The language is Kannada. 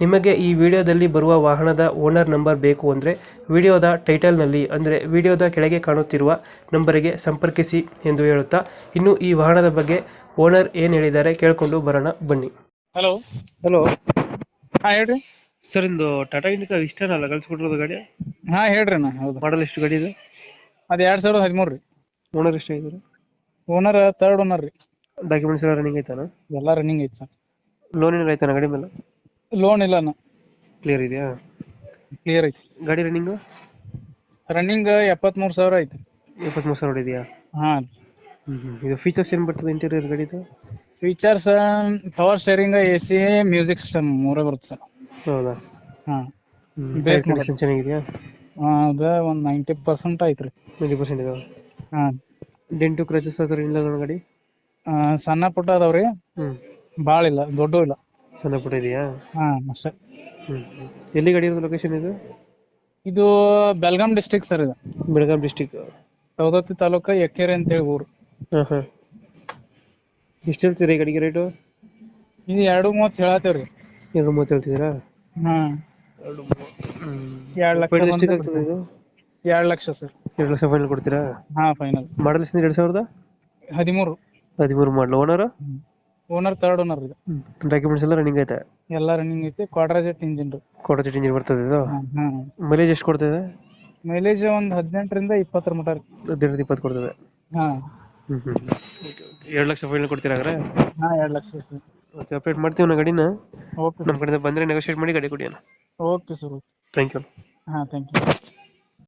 ನಿಮಗೆ ಈ ವಿಡಿಯೋದಲ್ಲಿ ಬರುವ ವಾಹನದ ಓನರ್ ನಂಬರ್ ಬೇಕು ಅಂದರೆ ವಿಡಿಯೋದ ಟೈಟಲ್ನಲ್ಲಿ ಅಂದರೆ ವಿಡಿಯೋದ ಕೆಳಗೆ ಕಾಣುತ್ತಿರುವ ನಂಬರಿಗೆ ಸಂಪರ್ಕಿಸಿ ಎಂದು ಹೇಳುತ್ತಾ ಇನ್ನು ಈ ವಾಹನದ ಬಗ್ಗೆ ಓನರ್ ಏನು ಹೇಳಿದ್ದಾರೆ ಕೇಳಿಕೊಂಡು ಬರೋಣ ಬನ್ನಿ. ಹಲೋ. ಹಲೋ. ಹಾಂ ಹೇಳ್ರಿ. ಸರ್ ಇಂದು ಟಾಟಾ ಇಂಡಿಕಾ ಇಷ್ಟೇನಲ್ಲ ಅಲ್ಲ ಕಳಿಸ್ಕೊಟ್ಟಿರೋದು ಗಾಡಿ? ಹಾ ಹೇಳ್ರಿ ಅಣ್ಣ ಹೌದು. ಮಾಡಲ್ ಎಷ್ಟು ಗಾಡಿ ಇದೆ? ಅದು ಎರಡು ಸಾವಿರದ ಹದಿಮೂರು ರೀ. ಓನರ್ ಎಷ್ಟು ಆಗಿದ್ದಾರೆ? ಓನರ್ ತರ್ಡ್ ಓನರ್ ರೀ. ಡಾಕ್ಯುಮೆಂಟ್ಸ್ ಎಲ್ಲ ರನ್ನಿಂಗ್ ಐತಾನ? ಎಲ್ಲ ರನ್ನಿಂಗ್ ಐತೆ ಸರ್. ಲೋನ್ ಏನಾರ ಐತಾನ ಗಾಡಿ ಮೇಲೆ? ಲೋನ್ ಇಲ್ಲ ಅಣ್ಣ. ಕ್ಲಿಯರ್ ಇದೆಯಾ? ಕ್ಲಿಯರ್ ಐತಿ. ಗಾಡಿ ರನ್ನಿಂಗ್ ರನ್ನಿಂಗ್ ಎಪ್ಪತ್ಮೂರು ಸಾವಿರ ಐತಿ. ಎಪ್ಪತ್ಮೂರು ಸಾವಿರ ಇದೆಯಾ ಹಾ ಇದು ಫೀಚರ್ಸ್ ಏನು ಬರ್ತದೆ ಇಂಟೀರಿಯರ್ ಗಾಡಿದು? Features power steering A C music system ಮೂರೇ ಬರುತ್ತೆ ಸರ್. ಹೌದಾ? ಹಾಂ. ಬ್ರೇಕ್ ಕಂಡೀಷನ್ ಚೆನ್ನಾಗಿದೆಯಾ? ಅದ ಒಂದ್ ನೈಂಟಿ ಪರ್ಸೆಂಟ್ ಐತ್ರಿ. ನೈಂಟಿ ಪರ್ಸೆಂಟ್ ಇದಾವೆ ಹಾಂ. ಡೆಂಟು ಕ್ರಚಸ್ ಆ ಥರ ಇಲ್ಲ ಗಾಡಿ? ಆ, ಸಣ್ಣ ಪುಟ್ಟ ಅದಾವ್ರಿ. ಹ್ಞೂ ಭಾಳ ಇಲ್ಲ ದೊಡ್ಡ ಇಲ್ಲ. ಸಣ್ಣ ಪುಟ್ಟ ಇದೆಯಾ ಹಾ ಅಷ್ಟೇ ಎಲ್ಲಿ ಗಾಡಿ ಇರೋದು ಲೊಕೇಶನ್ ಇದು? ಇದು ಬೆಲ್ಗಾಂ ಡಿಸ್ಟ್ರಿಕ್ಟ್ ಸರ್ ಇದು. ಬೆಳಗಾಂ ಡಿಸ್ಟಿಕ್ ಸವದತ್ತಿ ತಾಲೂಕ ಎಕ್ಕೇರಿ ಅಂತೇಳಿ ಊರು. ಹಾಂ ಹಾಂ. ಎಷ್ಟು ಹೇಳ್ತೀರಿ ಗಡಿಗೆ ರೇಟು ಇದು ಎರಡು ಮೂವತ್ತು ಹೇಳತ್ತೇವ್ರಿ. ಎರಡು ಮೂವತ್ತು ಹೇಳ್ತಿದ್ದೀರಾ? ಹಾ. ಎರಡು ಲಕ್ಷ ಫೈನಲ್ ಎಷ್ಟಿಗೆ ಬಂದ್ರೆ ಆಗ್ತದೆ ಇದು? ಎರಡ್ ಲಕ್ಷ ಸರ್ ಎರಡು ಲಕ್ಷ ಫೈನಲ್ ಕೊಡ್ತೀರಾ? ಹಾ ಫೈನಲ್ ಮಾಡಲ್ ಎಷ್ಟು ಎರಡು ಸಾವಿರದ? ಹದಿಮೂರು. ಹದಿಮೂರು ಮಾಡಲು ಓನರ್ ಓನರ್ ತರ್ಡ್ ಓನರ್ ಇದು. ಡಾಕ್ಯುಮೆಂಟ್ಸ್ ಎಲ್ಲ ರನ್ನಿಂಗ್ ಐತೆ? ಎಲ್ಲ ರನ್ನಿಂಗ್ ಐತಿ. ಕ್ವಾಡ್ರಾಜೆಟ್ ಇಂಜಿನ್ ರೀ ಜೆಟ್ ಇಂಜಿನ್ ಬರ್ತದೆ ಇದು? ಹಾ ಮೈಲೇಜ್ ಎಷ್ಟು ಕೊಡ್ತದೆ? ಮೈಲೇಜ್ ಒಂದ್ ಹದಿನೆಂಟರಿಂದ ಇಪ್ಪತ್ತರ ಮಟ ರೀ ಹದಿನೆಂಟು ಇಪ್ಪತ್ತು ಕೊಡ್ತದೆ? ಹಾ. ಹ್ಞೂ ಹ್ಞೂ ಎರಡು ಲಕ್ಷ ಫೈನಲ್ ಕೊಡ್ತೀರಾ ಹಾಗಾದ್ರೆ? ಹಾ ಎರಡು ಲಕ್ಷ ಸರ್ ಓಕೆ ಅಪ್ಡೇಟ್ ಮಾಡ್ತೀವಿ ನಾ ಗಾಡಿನ. ಓಕೆ ನಮ್ಮ ಕಡೆಯಿಂದ ಬಂದರೆ ನೆಗೋಷಿಯೇಟ್ ಮಾಡಿ ಗಾಡಿ ಕೊಡಿ ಅಣ್ಣ. ಓಕೆ ಸರ್ ಥ್ಯಾಂಕ್ ಯು ಹಾ ಥ್ಯಾಂಕ್ ಯು